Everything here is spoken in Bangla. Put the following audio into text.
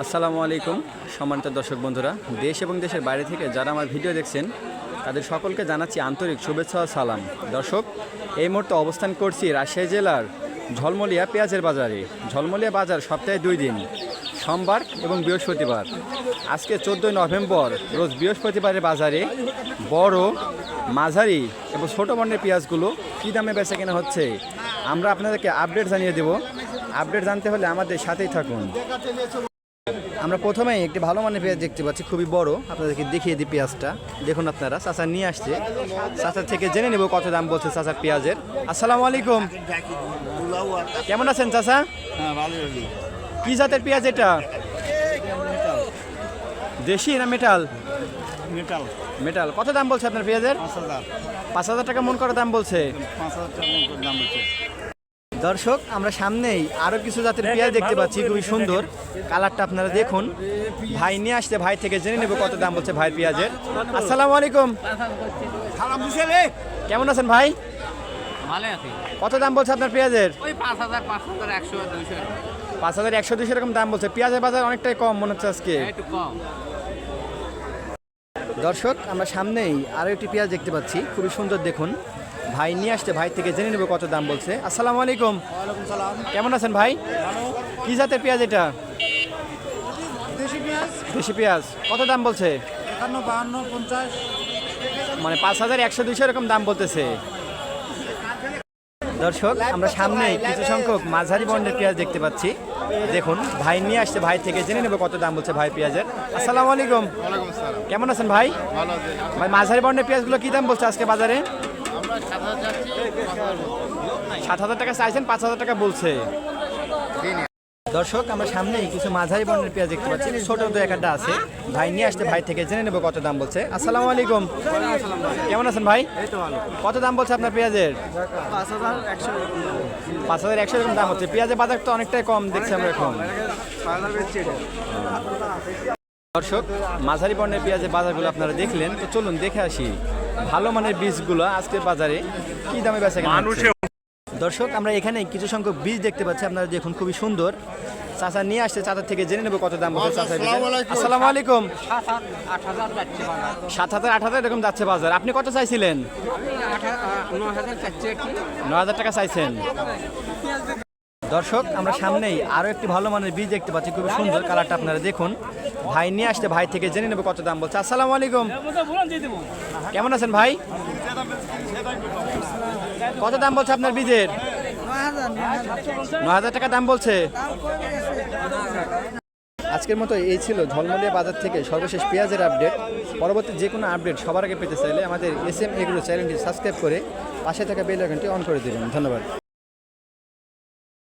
আসসালামু আলাইকুম, সম্মানিত দর্শক বন্ধুরা। দেশ এবং দেশের বাইরে থেকে যারা আমার ভিডিও দেখছেন, তাদের সকলকে জানাচ্ছি আন্তরিক শুভেচ্ছা সালাম। দর্শক, এই মুহূর্তে অবস্থান করছি রাজশাহী জেলার ঝলমলিয়া পেঁয়াজের বাজারে। ঝলমলিয়া বাজার সপ্তাহে দুই দিন, সোমবার এবং বৃহস্পতিবার। আজকে চোদ্দোই নভেম্বর, রোজ বৃহস্পতিবারের বাজারে বড়, মাঝারি এবং ছোটো বর্ণের পেঁয়াজগুলো কী দামে বেচা কেনা হচ্ছে? আমরা আপনাদেরকে আপডেট জানিয়ে দেব। আপডেট জানতে হলে আমাদের সাথেই থাকুন। আমরা প্রথমেই একটি ভালো মানের পেঁয়াজ দেখতে পাচ্ছি খুবই বড়। আপনাদেরকে দেখিয়ে দিই পেঁয়াজটা। দেখুন আপনারা চাচা নিয়ে আসছে। চাচার থেকে জেনে নেব কত দাম বলছে চাচার পেঁয়াজের। আসসালামু আলাইকুম। কেমন আছেন চাচা? কি জাতের পেঁয়াজ এটা? দেশি না মেটাল? মেটাল। মেটাল। কত দাম বলছে আপনার পেঁয়াজের? পাঁচ হাজার। টাকা মন করা দাম বলছে। পাঁচ হাজার টাকা দাম হচ্ছে দর্শক আমরা সামনেই আরও কিছু জাতের পেঁয়াজ দেখতে পাচ্ছি খুবই সুন্দর। কালারটা আপনারা দেখুন। ভাই নিয়ে আসতে ভাই থেকে জেনে নেব কত দাম বলছে ভাই পেঁয়াজের। আসসালামু আলাইকুম। কেমন আছেন ভাই? ভালো আছি। কত দাম বলছে আপনার পেঁয়াজের? ওই পাঁচ হাজার একশো দুশো এরকম। দাম বলছে। পেঁয়াজের বাজার অনেকটাই কম মনে হচ্ছে আজকে। একটু কম। দর্শক আমরা সামনেই আরও একটি পেঁয়াজ দেখতে পাচ্ছি। খুবই সুন্দর দেখুন। ভাই নিয়ে আসতে ভাই থেকে জেনে নেব কত দাম বলছে। আসসালামু আলাইকুম। কেমন আছেন ভাই? কি জাতের পেঁয়াজ এটা? দেশি পেঁয়াজ। কত দাম বলছে? মানে পাঁচ হাজার একশো দুইশো এরকম দাম বলতেছে। দর্শক আমরা সামনে কিছু সংখ্যক মাঝারি বন্ডের পেঁয়াজ দেখতে পাচ্ছি। দেখুন ভাই নিয়ে আসছে ভাই থেকে জেনে নেব কত দাম বলছে ভাই পেঁয়াজের। আসসালামু আলাইকুম। কেমন আছেন ভাই? ভাই মাঝারি বন্ডের পেঁয়াজগুলো কি দাম বলছে আজকে বাজারে? সাত হাজার টাকা চাইছেন, পাঁচ হাজার টাকা বলছে। দর্শক, আমরা সামনেই কিছু মাঝারি বর্ণের পেঁয়াজ দেখতে পাচ্ছি। ছোট দু একটা আছে। ভাই নিয়ে আসতে, ভাই থেকে জেনে নেব কত দাম বলছে। আসসালামু আলাইকুম। কেমন আছেন ভাই? কত দাম বলছে আপনার পেঁয়াজের? পাঁচ হাজার একশো এরকম দাম হচ্ছে। পেঁয়াজের বাজার তো অনেকটাই কম দেখছি আমরা এখন। দর্শক মাঝারি বর্ণের পেঁয়াজের বাজারগুলো আপনারা দেখলেন। তো চলুন দেখে আসি ভালো মানের বীজগুলো আজকের বাজারে কি দামে বেচা দর্শক আমরা এখানে কিছু সংখ্যক বীজ দেখতে পাচ্ছি। আপনারা দেখুন খুবই সুন্দর। চাচা নিয়ে আসছে চাচার থেকে জেনে নেব কত দাম চাচা আসসালামু আলাইকুম। আসসালামু আলাইকুম। সাত হাজার আট হাজার এরকম যাচ্ছে বাজার। আপনি কত চাইছিলেন? ন হাজার টাকা চাইছেন। দর্শক, আমরা সামনেই আরও একটি ভালো মানের বীজ দেখতে পাচ্ছি। খুবই সুন্দর কালারটা আপনারা দেখুন। ভাই নিয়ে আসতে ভাই থেকে জেনে নেব কত দাম বলছে। আসসালামু আলাইকুম। কেমন আছেন ভাই? কত দাম বলছে আপনার বীজের? ন হাজার টাকা দাম বলছে। আজকের মতো এই ছিল ঝলমলিয়া বাজার থেকে সর্বশেষ পেঁয়াজের আপডেট। পরবর্তী যে কোনো আপডেট সবার আগে পেতে চাইলে আমাদের এস এম এগুলো চ্যানেলটি সাবস্ক্রাইব করে পাশে থাকা বেল আইকনটি অন করে দেবেন। ধন্যবাদ।